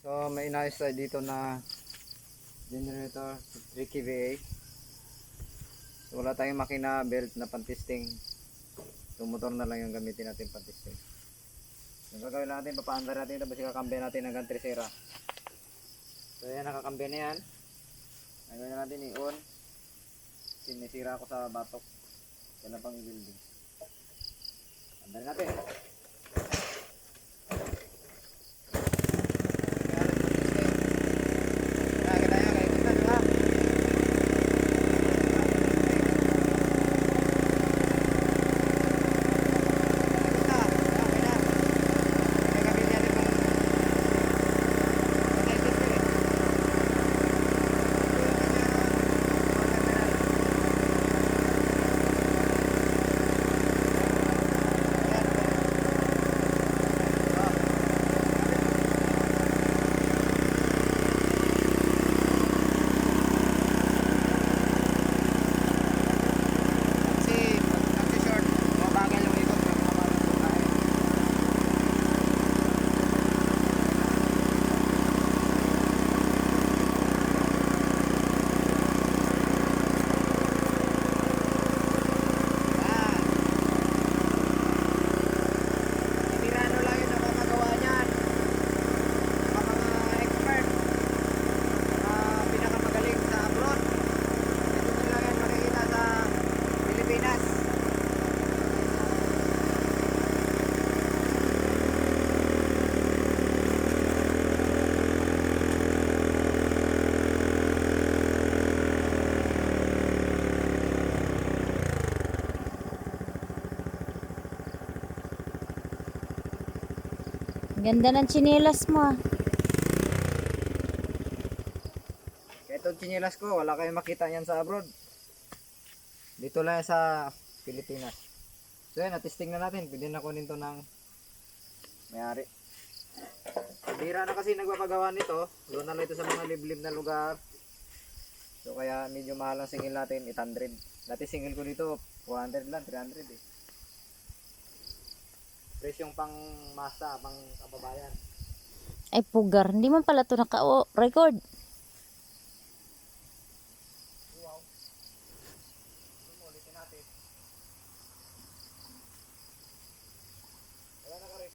So may inayos tayo dito na generator 3 kVA. So wala tayong makina belt na pan-testing. So na lang yung gamitin natin pan-testing. Yung gagawin natin, papaandar natin ito kasi kakambyan natin hanggang tresera. So yan, nakakambyan na yan. Gagawin na natin i-on. Kasi may sira ako sa batok. Yan na pang i-building. Andar natin. Kasi pag nag-short, mabagal yung ikot ng mga babae. Yan. Si Mirano lang yung nakakagawa niyan. Mga mga expert. Mga pinakamagaling sa abroad. Ito na lang yan makikita sa Pilipinas. Ganda ng tsinelas mo ah. Itong chinelas ko, wala kayong makita yan sa abroad. Dito lang sa Pilipinas. So yan, natesting na natin. Pwede na kunin to ng may-ari. Bira na kasi nagpapagawa nito. Doon na lang ito sa mga liblib na lugar. So kaya medyo mahal ang singil natin, 800. Dati singil ko dito, 400 lang, 300 eh. Presyong pang masa, pang kababayan. Ay pugar, hindi man pala to naka-record.